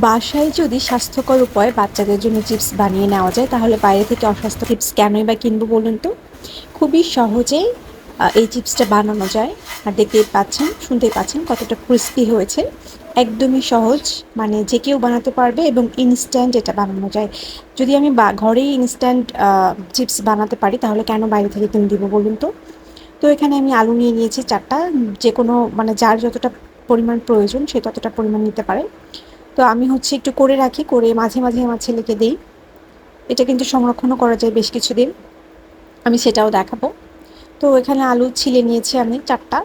বাসায় যদি স্বাস্থ্যকর উপায়ে বাচ্চাদের জন্য চিপস বানিয়ে নেওয়া যায়, তাহলে বাইরে থেকে অস্বাস্থ্য চিপস কেনই বা কিনবো বলুন তো? খুবই সহজেই এই চিপসটা বানানো যায়। আর দেখতেই পাচ্ছেন, শুনতেই পাচ্ছেন কতটা ক্রিস্পি হয়েছে। একদমই সহজ মানে যে কেউ বানাতে পারবে এবং ইনস্ট্যান্ট এটা বানানো যায়। যদি আমি বা, ঘরেই ইনস্ট্যান্ট চিপস বানাতে পারি, তাহলে কেন বাইরে থেকে কিনে দিব বলুন তো? তো এখানে আমি আলু নিয়ে নিয়েছি চারটা। যে কোনো মানে যার যতটা পরিমাণ প্রয়োজন, সে ততটা পরিমাণ নিতে পারে। তো আমি হচ্ছে একটু করে রাখি, করে মাঝে মাঝে আমার ছেলেকে দিই। এটা কিন্তু সংরক্ষণও করা যায় বেশ কিছুদিন। আমি সেটাও দেখাবো। তো এখানে আলু ছিলে নিয়েছি আমি চারটা।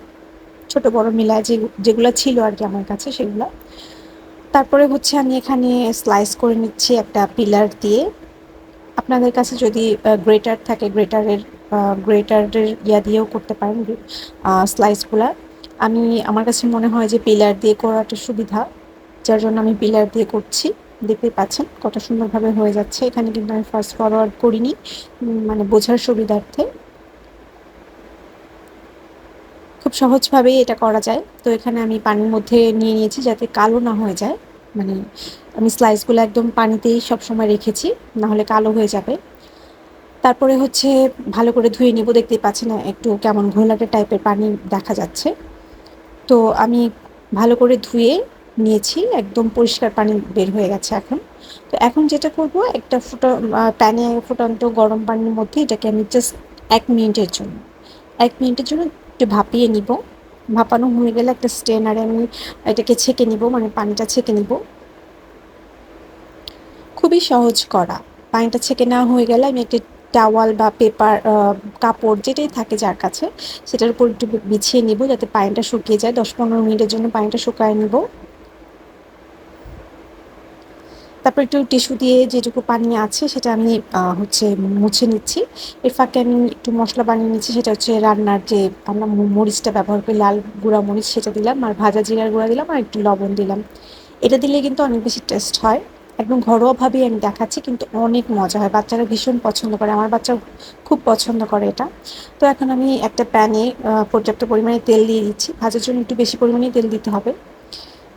ছোট, বড় মিলায় যে, যেগুলো ছিল আর কি আমার কাছে সেগুলো। তারপরে হচ্ছে আমি এখানে স্লাইস করে নিচ্ছি একটা পিলার দিয়ে। আপনাদের কাছে যদি গ্রেটার থাকে গ্রেটারের গ্রেটারের ইয়া দিয়েও করতে পারেন স্লাইসগুলা আমি, আমার কাছে মনে হয় যে পিলার দিয়ে করাটা সুবিধা। যার জন্য আমি পিলার দিয়ে করছি। দেখতে পাচ্ছেন কত সুন্দরভাবে হয়ে যাচ্ছে। এখানে কিন্তু আমি ফার্স্ট ফরওয়ার্ড করিনি মানে বোঝার সুবিধার্থে। খুব সহজভাবেই এটা করা যায়। তো এখানে আমি পানির মধ্যে নিয়ে নিয়েছি যাতে কালো না হয়ে যায়। মানে আমি স্লাইসগুলো একদম পানিতেই সবসময় রেখেছি, নাহলে কালো হয়ে যাবে। তারপরে হচ্ছে ভালো করে ধুয়ে নিব। দেখতেই পাচ্ছেন একটু কেমন ঘোলাটে টাইপের পানি দেখা যাচ্ছে। তো আমি ভালো করে ধুয়ে নিয়েছি, একদম পরিষ্কার পানি বের হয়ে গেছে এখন। তো এখন যেটা করব, একটা ফুটা প্যানে ফুটন্ত গরম পানির মধ্যে এটাকে আমি জাস্ট এক মিনিটের জন্য, এক মিনিটের জন্য একটু ভাপিয়ে নিব। ভাপানো হয়ে গেলে একটা স্টেনারে আমি এটাকে ছেঁকে নিব মানে পানিটা ছেঁকে নিব। খুবই সহজ করা। পানিটা ছেঁকে না হয়ে গেলে আমি একটা টাওয়াল বা পেপার কাপড় যেটাই থাকে যার কাছে, সেটার উপর একটু বিছিয়ে নিব যাতে পানিটা শুকিয়ে যায়। দশ পনেরো মিনিটের জন্য পানিটা শুকায় নিব। তারপর একটু টিস্যু দিয়ে যেটুকু পানি আছে সেটা আমি হচ্ছে মুছে নিচ্ছি। এর ফাঁকে আমি একটু মশলা বানিয়ে নিচ্ছি, সেটা হচ্ছে রান্নার যে আমরা মরিচটা ব্যবহার করি, লাল গুঁড়া মরিচ সেটা দিলাম, আর ভাজা জিরার গুঁড়া দিলাম, আর একটু লবণ দিলাম। এটা দিলে কিন্তু অনেক বেশি টেস্ট হয়। একদম ঘরোয়াভাবেই আমি দেখাচ্ছি, কিন্তু অনেক মজা হয়। বাচ্চারা ভীষণ পছন্দ করে, আমার বাচ্চা খুব পছন্দ করে এটা। তো এখন আমি একটা প্যানে পর্যাপ্ত পরিমাণে তেল দিয়ে দিচ্ছি। ভাজার জন্য একটু বেশি পরিমাণে তেল দিতে হবে।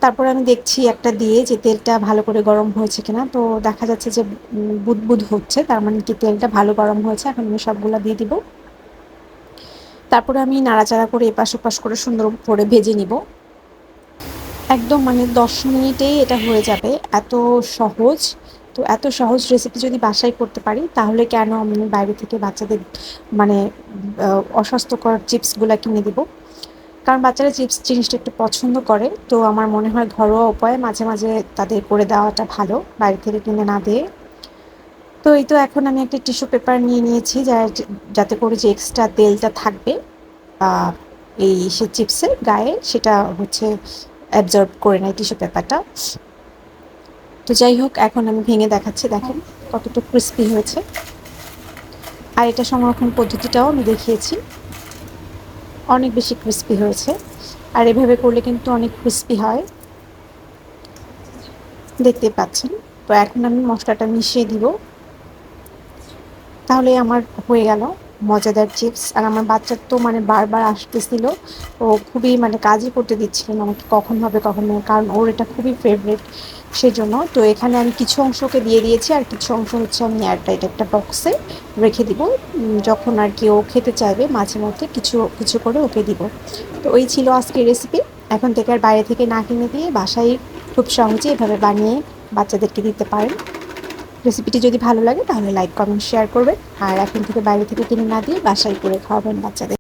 তারপর আমি দেখছি একটা দিয়ে যে তেলটা ভালো করে গরম হয়েছে কিনা। তো দেখা যাচ্ছে যে বুদবুদ হচ্ছে, তার মানে কি তেলটা ভালো গরম হয়েছে, এখন আমি সবগুলো দিয়ে দিব। তারপরে আমি নাড়াচাড়া করে এপাশ ওপাশ করে সুন্দর করে ভেজে নিব। একদম মানে দশ মিনিটেই এটা হয়ে যাবে, এত সহজ। তো এত সহজ রেসিপি যদি বাসায় করতে পারি, তাহলে কেন আমি বাইরে থেকে বাচ্চাদের মানে অস্বাস্থ্যকর চিপসগুলো কিনে দিব? কারণ বাচ্চারা চিপস জিনিসটা একটু পছন্দ করে, তো আমার মনে হয় ঘরোয়া উপায়ে মাঝে মাঝে তাদের করে দেওয়াটা ভালো, বাইরে থেকে কিনে না দিয়ে। তো এই তো এখন আমি একটা টিস্যু পেপার নিয়ে নিয়েছি, যা যাতে করে যে এক্সট্রা তেলটা থাকবে এই সে চিপসের গায়ে, সেটা হচ্ছে অ্যাবজর্ব করে নেয় টিস্যু পেপারটা। তো যাই হোক, এখন আমি ভেঙে দেখাচ্ছি, দেখেন কতটুকু ক্রিস্পি হয়েছে। আর এটা সংরক্ষণ পদ্ধতিটাও আমি দেখিয়েছি। অনেক বেশি ক্রিস্পি হয়েছে। আর এভাবে করলে কিন্তু অনেক ক্রিস্পি হয়। দেখতে পাচ্ছেন? তো এখন আমি মশলাটা মিশিয়ে দিব। তাহলে আমার হয়ে গেল। মজাদার চিপস। আর আমার বাচ্চার তো মানে বারবার আসতেছিল। ও খুবই মানে কাজই করতে দিচ্ছিল না আমাকে কখন হবে কখন হবে কারণ ওর এটা খুবই ফেভারিট সেজন্য। তো এখানে আমি কিছু অংশকে দিয়ে দিয়েছি, আর কিছু অংশ হচ্ছে আমি এয়ারটাইট একটা বক্সে রেখে দিব। যখন আর কি ও খেতে চাইবে, মাঝে মধ্যে কিছু কিছু করে ওকে দিব। তো ওই ছিল আজকের রেসিপি এখন থেকে আর বাইরে থেকে না কিনে দিয়ে বাসায় খুব সহজে এভাবে বানিয়ে বাচ্চাদেরকে দিতে পারেন। রেসিপিটি যদি ভালো লাগে, তাহলে লাইক কমেন্ট শেয়ার করবেন। আর এখন থেকে বাইরে থেকে কিনে না দিয়ে বাসায় করে খাওয়াবেন বাচ্চাদের।